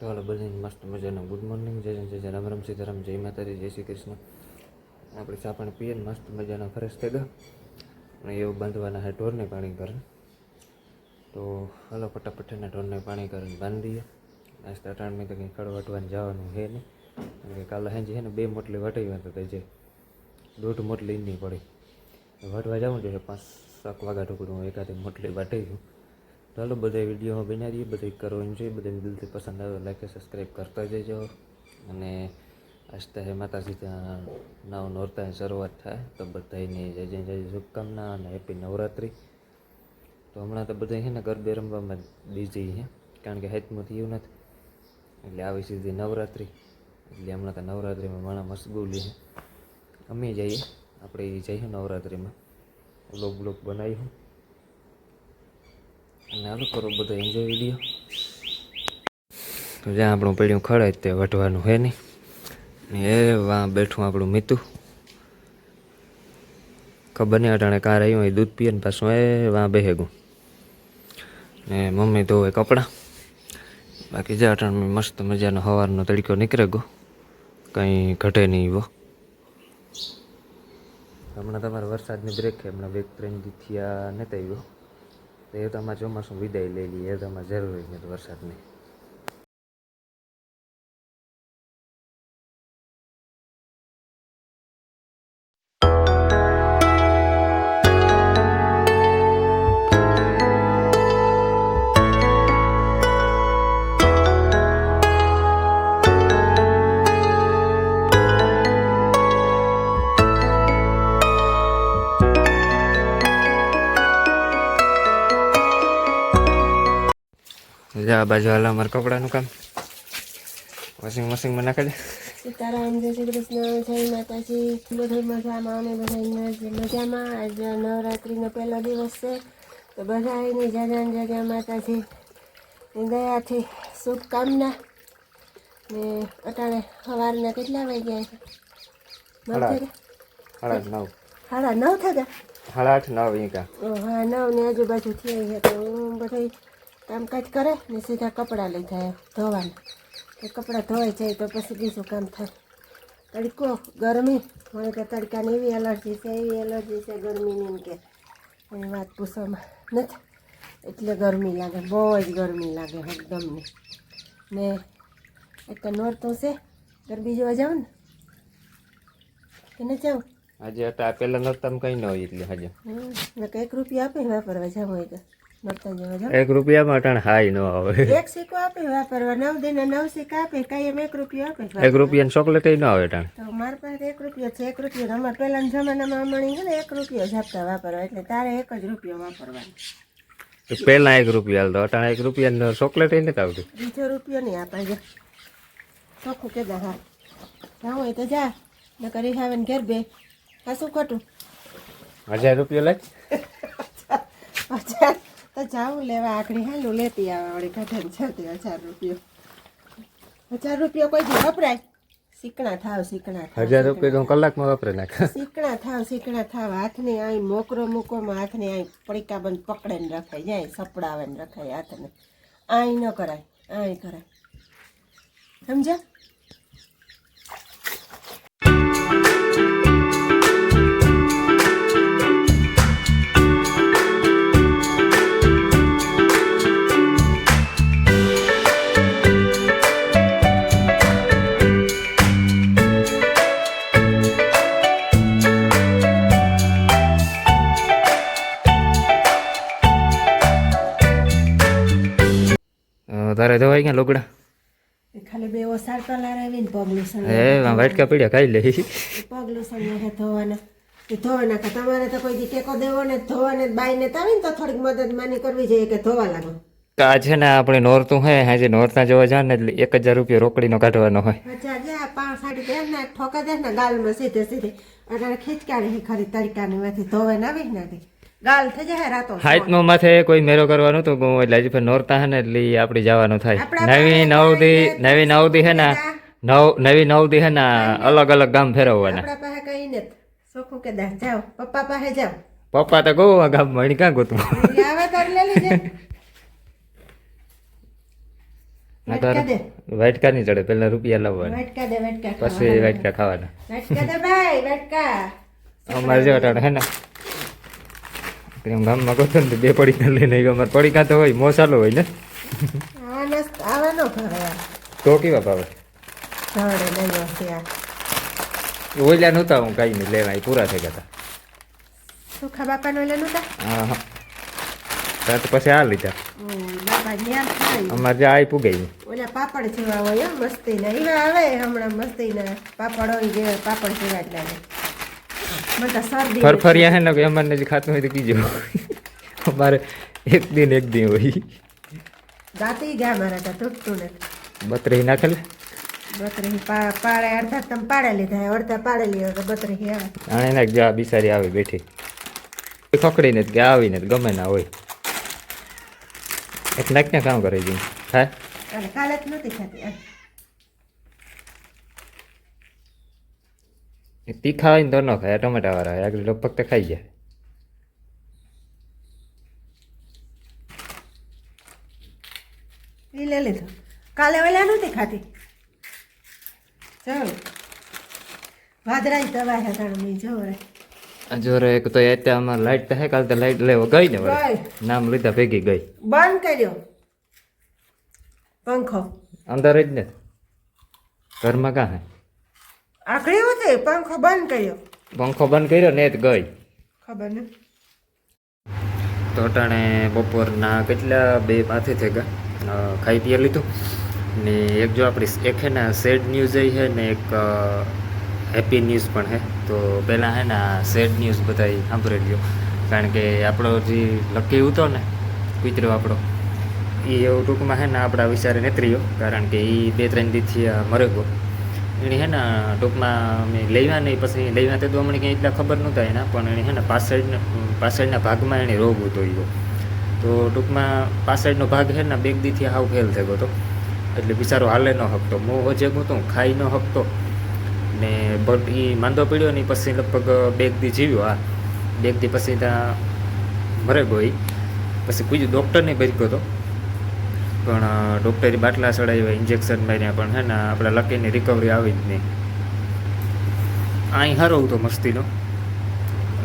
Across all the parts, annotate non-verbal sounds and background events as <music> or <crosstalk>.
તો હાલો મસ્ત મજાના ગુડ મોર્નિંગ જય જય જય રામ રામ, સીતારામ, જય માતાજી, જય શ્રી કૃષ્ણ. આપણે ચા પાણી પીએ ને મસ્ત મજાના ફ્રેશ થઈ ગયો અને એવું બાંધવાના હે ઢોરને પાણી કરે તો હાલો, ફટાફટ એના ઢોરને પાણી કરીને બાંધી દઈએ. નાસ્તા ટાણમાં તો કંઈ ખડ વાટવાનું જવાનું નહીં. કારણ કે કાલે સાંજે છે ને બે મોટલી વાટાઈ હતા જે દોઢ મોટલી નહીં પડી. વાટવા જવું જોઈએ પાંચ સાત વાગ્યા ટુકડું એકાદી મોટલી વાટાઈ ગયું ચાલો બધા વિડીયોમાં બનાવી દઈએ બધું કરો એન્જોય બધાને દિલથી પસંદ આવે લાઈક સબસ્ક્રાઈબ કરતા જજો. અને આસ્તા હે માતાજી ત્યાં નવ નોરતાની શરૂઆત થાય, તો બધાની જય જય જય શુભકામના અને હેપી નવરાત્રિ. તો હમણાં તો બધા છે ને ગરબે રમવામાં બીજી છે કારણ કે હેતમાં થયું નથી. એટલે આવી સીધી નવરાત્રિ. એટલે હમણાં તો નવરાત્રિમાં માણા મશગુલી છે અમે જઈએ, આપણે જઈએ નવરાત્રિમાં. બ્લોગ બ્લોગ બનાવીશું. અને હાલો કરો બધો એન્જોય વીડિયો તો જ્યાં આપણું પડ્યું ખડાય તે વઢવાનું હે નહીં. એ વાં બેઠું આપણું મીતું. ખબર નહીં અટાણે કાર આવ્યું એ દૂધ પીએ ને પાછું એ વાં બેહેગું. ને મમ્મી ધોવે કપડાં. બાકી જે અટાણે મસ્ત મજાનો સવારનો તડકો નીકળે ગયો. કંઈ ઘટે નહીં એવો હમણાં તમારે વરસાદની બ્રેક છે, હમણાં બે ત્રણ દી થયા નથી આવ્યો. તો એ તમારે ચોમાસું વિદાય લઈ લઈએ એ તમારે જરૂરી નથી વરસાદની. આ બાજુ હાલ અમારે કપડાનું કામ. વોશિંગ મશીનમાં નાખી દે. સીતારામ જય શ્રી કૃષ્ણ જય માતાજી. બધા મજામાં અને બધા મજામાં. આજે નવરાત્રિનો પહેલો દિવસ છે. તો બધાની જજા ને જજા માતાજી દયાથી શુભકામના. ને અટાણે સવારના કેટલા વાગ્યા છે? સાડા નવ. સાડા નવ થતા સાડા આઠ નવ ઈકા. હા નવ ને આજુબાજુ થઈ ગયા તો હું બધા કામકાજ કરે ને સીધા કપડાં લઈ જાય ધોવાના. એ કપડાં ધોવાઈ જાય તો પછી બીજું કામ થાય. તડકો ગરમી. મને કે તડકાની એવી એલર્જી છે એવી એલર્જી છે ગરમીની એમ કે. એની વાત પૂછવામાં નથી. એટલે ગરમી લાગે બહુ જ ગરમી લાગે એકદમની ને. એક તો નોરતું છે ગરબી જોવા જાઉં ને? કે ન જાઉં આજે પેલા નરતમ કઈ ન હોય એટલે હજુ એક રૂપિયા આપે વાપરવા જાવ હોય તો. એક રૂપિયામાં અટાણે હાઈ ન આવે. એક સિક્કો આપે વાપરવા નવ દિન નવ સિક્કો આપે કાંઈ એમ એક રૂપિયો આપે એક રૂપિયાની ચોકલેટ ન આવે અટાણે. તો મારી પાસે એક રૂપિયો છે એક રૂપિયો અમારે પહેલાના જમાનામાં અમણી છે ને એક રૂપિયો જ આપતા વાપરવા એટલે તારે એક જ રૂપિયો વાપરવાનો. પેલા એક રૂપિયા હાલતો અટાણે એક રૂપિયા ચોકલેટ નથી આવતી. બીજો રૂપિયો નહીં આપે ચોખ્ખું કે હા જાઉં હોય તો જા નકર આવે ને ઘેર બે. આ શું ખોટું. હજાર રૂપિયો લાગ <laughs> હજાર. તો જાઉં લેવા આખડી હાલું લેતી આવે વળી કાઢે જતી હજાર રૂપિયો. હજાર રૂપિયો કોઈ દી વપરાય? સીકણા થાવ સીકણા થાવ. હજાર રૂપિયા તો કલાકમાં વપરાય નાખ. સીકણા થાવ સીકણા થાવ. હાથને અહીં મોકરો મૂકોમાં હાથને અહીં પડીકા બંધ પકડે ને રખાય જાય સપડાવે ને રખાય હાથને. અહીં ન કરાય અહીં કરાય. સમજ્યા? તારે ધોવાઈ ગયા લુગડા? ખાલી બે ઓસાર કલર આવીને પગલું સણ એ વાટકા પીડ્યા ખાઈ લે. પગલું સણ હે ધોવાના. એ ધોવા નાખે તમારે તો કોઈ ટેકો દેવો ને ધોવાને બાઈને તો આવીને તો થોડીક મદદ માની કરવી જોઈએ કે ધોવા લાગો. આ છે ને આપણે નોરતું હે આજે નોરતા જોવા જાય ને એટલે એક હજાર રૂપિયા રોકડીનો કાઢવાનો હોય. પાંચ સાડી દે ને ઠોકા દે ને ગાલમાં સીધે સીધે. અને ખીચકાડી ખરી તડકાની માંથી ધોવે ને આવી ને ગાલ થઈ જાય રાતો હાઈટમાં માથે કોઈ મેરો કરવાનું તો એટલે હજી ફેર નોરતા હે ને એટલે આપણે જવાનું થાય. આપણા નવી નવદી નવી નવદી હે ને નવ નવી નવદી હે ને અલગ અલગ ગામ ફેરવવાના. આપણા પાસે કઈ નથી. સોખું કે દા જાઓ પપ્પા પાસે જાઓ. પપ્પા તો ગોવા ગામ મણી ક્યાં ગોતું આવે તો લે લેજે. <laughs> વાટકા નહીં ચડે પહેલા રૂપિયા લાવવાના. દે પછી વાટકા ખાવાના. દે અમારે જો હે ને એમ ગામમાં કહો ને બે બે પડીકા લઈને આવ્યો. અમારે પડીકા તો હોય મોસાલો હોય ને? આવા તો કેવા ભાવે? ઓઈલા નહોતા હું કાંઈ નહીં લેવા એ પૂરા થઈ ગયા સુખા બાપા નો લેલું હા હા. ત્યાં તો પછી આ લીધા. અમારે જે આ પૂગાઈ ઓલા પાપડ જેવા હોય મસ્તી ના એવા આવે હમણાં મસ્તી ના પાપડ હોય જે પાપડ જેવા જ લાગે. ફરફરિયા હે ને કે અમારે જે ખાતું હોય તો કીજો. અમારે એક દિન એક દિન હોય. દાંતી ગયા મારા તો તૂટતું ને બતરી નાખેલ બતરી પાડે અડધા તમે પાડે લીધા અડધા પાડે લીધા તો બતરી આવે. આણે નાખ જા બિસારી આવી બેઠી. ખકડીને કે આવીને ગમે ના હોય. એક ક્યાં કામ કરે દઉં હા કાલે જ નહોતી ખાતી આ. એ તીખા હોય ને તો ન ખાય ટમેટા વાળા હોય આગળ લગભગ તો ખાઈ જાય એ લઈ લીધો કાલે ઓલા નહોતી ખાતી ચાલો વાદરા દવા હે તાણ જોરે જો એક તો અત્યારે અમારે લાઈટ તો હે કાલ તો લાઈટ લેવો ગઈ ને. નામ લીધા ભેગી ગઈ બંધ કર્યો પંખો અંદર જ ને ઘરમાં કાં હે આખડી હોતે પંખો બંધ કર્યો. પંખો બંધ કર્યો ને જ ગઈ. ખબર ને? તો અટાણે બપોરના કેટલા બે પાથે થઈ ગયા ખાઈ પીએ લીધું. ને એક જો આપણી એક હે ને સેડ ન્યૂઝ એ છે ને એક હેપી ન્યૂઝ પણ છે તો પહેલાં હે ને સેડ ન્યૂઝ બધા સાંભળી લ્યો. કારણ કે આપણો જે લકી હતો ને કૂતરો આપણો એ એવું ટૂંકમાં હે ને આપણા વિચારે નેત્રીઓ કારણ કે એ બે ત્રણ દીથી મરે ગયો એની હે ને ટૂંકમાં અમે લેવા નહીં પછી લેવા તે અમને કંઈ એટલા ખબર નહોતા એના, પણ એણે હે ને પાછળના પાછળના ભાગમાં એણે રોગ હતો એવો તો ટૂંકમાં પાછળનો ભાગ છે ને બેગ દીથી હાવ ફેલ થઈ ગયો હતો. એટલે બિચારો હાલે ન હકતો, મોં હોજેગું હતું ખાઈ ન હકતો. ને બટ એ માંદો પડ્યો ને પછી લગભગ બેગ દી જીવ્યો આ બેગ દી પછી ત્યાં મરે ગયો ઈ. પછી કોઈ ડૉક્ટરને ભરક્યો હતો. પણ ડૉક્ટરી બાટલા ચડાવ્યા ઇન્જેક્શન માર્યા પણ, હે ને, આપણા લકીની રિકવરી આવી જ નહીં. અહીં હરવું તો મસ્તીનો.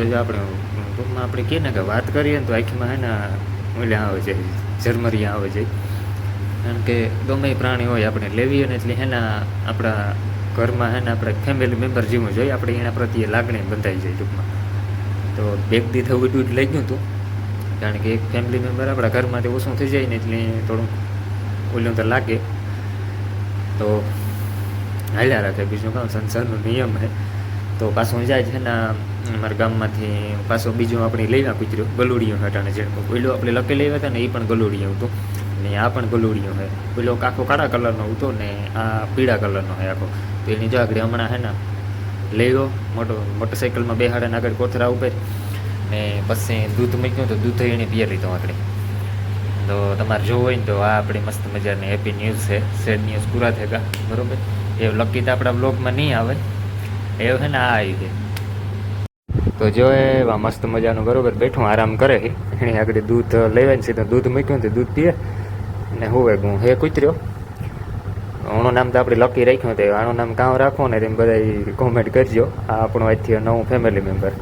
એટલે આપણે, ટૂંકમાં આપણે કહીએ ને કે વાત કરીએ ને તો આખીમાં, હે ને ઓલ્યા આવે છે, ઝરમરિયા આવે છે. કારણ કે ગમે પ્રાણી હોય, આપણે લેવીએ ને એટલે એના આપણા ઘરમાં, હે ને, આપણે ફેમિલી મેમ્બર જેવું જોઈએ આપણે એના પ્રત્યે લાગણી બંધાઈ જાય ટૂંકમાં. તો બેગ દી થવું એટલું જ લઈ ગયું હતું કારણ કે એક ફેમિલી મેમ્બર આપણા ઘરમાંથી ઓછું થઈ જાય ને એટલે થોડુંક ઓલું તો લાગે. તો હાલ્યા રાખે. બીજું કામ, સંસારનો નિયમ છે તો પાછું જાય છે ને, અમારા ગામમાંથી પાછો બીજો આપણે લેવા કૂતર્યો ગલુડિયો હટાણે જે. પેલો આપણે લખી લેવા હતા ને એ પણ ગલુડિયો હતો. ને આ પણ ગલુડિયો છે પેલો આખો કાળા કલરનો હતો ને, આ પીળા કલરનો છે આખો. તો એની આગળ હમણાં હે ને લેવો મોટો મોટરસાઇકલમાં બેહાડે આગળ કોથરા ઉપર. ને પછી દૂધ મૂક્યું તો દૂધ એને પીએ લીધો આગળ તો તમારે જોવું હોય ને તો આ આપણી મસ્ત મજાની હેપી ન્યૂઝ છે. સેડ ન્યૂઝ પૂરા થયા બરોબર? એ લકી તો આપણા બ્લોગમાં નહીં આવે. એવું છે ને? આ આવી છે તો જો એવા મસ્ત મજાનું બરોબર બેઠું, આરામ કરે છે. એની આગળ દૂધ લેવાય ને તો દૂધ મૂક્યું તો દૂધ પીએ. ને હોવે હું, હે કૂતર્યો? આનું નામ તો આપણે લકી રાખ્યું હતું આનું નામ કાં રાખવું ને તેમ બધા કોમેન્ટ કરજો. આ આપણું આજથી નવું ફેમિલી મેમ્બર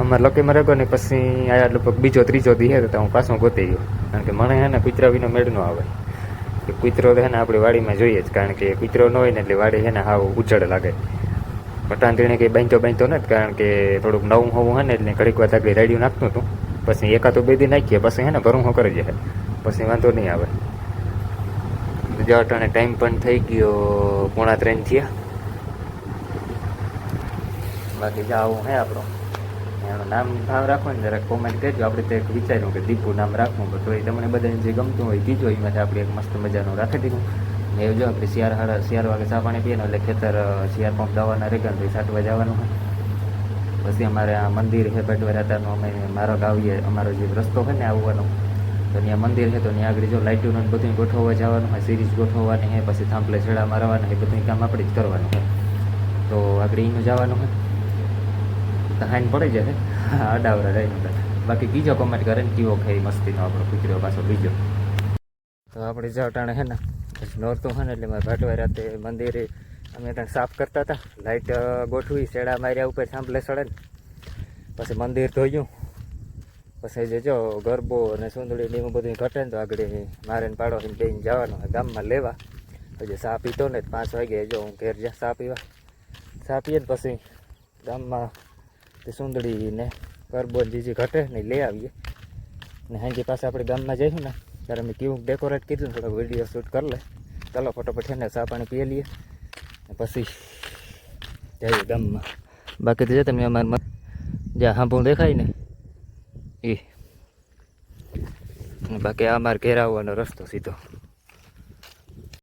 અમારે લકીમાં રહ્યો ને પછી આ લગભગ બીજો, ત્રીજો દી હતો તો હું પાછો ગોતી ગયો. કારણ કે મને હે ને કૂતરા વિનો મેળ ન આવે. કે કૂતરો તો હે ને આપણી વાડીમાં જોઈએ જ, કારણ કે કૂતરો ન હોય ને એટલે વાડી છે ને હાવ ઉજળ લાગે. પટાંતીને કંઈ બાંધતો બાંધતો નથી કારણ કે થોડુંક નવું હોવું હોય ને એટલે ઘડીક વાર આગળ રેડિયું નાખતું હતું. પછી એકાદું બે દી નાખીએ, પછી હે ને ભરું હું કરી જાય. પછી વાંધો નહીં આવે. બીજા અટાણે ટાઈમ પણ થઈ ગયો, પોણા ત્રણ થયા. બાકી જાવું હે આપણો. એનું નામ ભાવ રાખો ને જરાક કોમેન્ટ કરજો. આપણે તો એક વિચાર્યું કે દીપુ નામ રાખવું પણ તો એ તમને બધાને જે ગમતું હોય કીજો. એમાંથી આપણે એક મસ્ત મજાનું રાખી દીધું. ને એવું જો આપણે શિયાર હાડા શિયાર વાગે ચા પાણી પીએ ને એટલે ખેતર શિયાર પંપ દવાના રેગન તો એ સાટવા જવાનું હોય. પછી અમારે આ મંદિર છે પેટવરાતાનું અમે મારો ગાવીએ, અમારો જે રસ્તો છે ને આવવાનો, તો ત્યાં મંદિર છે, તો ત્યાં આગળ જો લાઇટોનું ને બધું ગોઠવવા જવાનું હોય, સિરીઝ ગોઠવવાની છે પછી થાંભલે છેડા મારવાના એ બધું કામ આપણે જ કરવાનું છે તો આગળ એનું જવાનું હોય. તો હાઈન પડી જશે અડાવડા રહી બાકી બીજો કોમેન્ટ કરે ને કેવો ખાઈ મસ્તીનો આપણો કૂતરો પાછો બીજો. તો આપણે જો હે ને નોરતું હોય ને એટલે મારા ભાટવા રાતે મંદિરે અમે ત્યાં સાફ કરતા હતા. લાઇટ ગોઠવી, શેડા માર્યા ઉપર સાંભળે સડે ને. પછી મંદિર ધોયું. પછી જે જો ગરબો અને સુંદડી ને એવું બધું ઘટે ને તો આગળ મારે પાડો બેન જવાનો ગામમાં લેવા. પછી સા પીતો ને પાંચ વાગે જો હું ઘેર જ્યાં સા પીવા. સા પીએ ને પછી ગામમાં તે સુંદડીને ને ગરબો જે જે ઘટે ને લઈ આવીએ. ને હાંજે પાસે આપણે ગામમાં જઈશું ને, ત્યારે મેં કેવું ડેકોરેટ કીધું ને થોડો વીડિયો શૂટ કરી લે. ચાલો, ફટોફટ એને ચા પાણી પીએ લઈએ. ને પછી જઈએ ગામમાં. બાકી તો જો તમે અમારા જ્યાં હાંભું દેખાય ને એ બાકી આ અમારે ઘેર આવવાનો રસ્તો સીધો.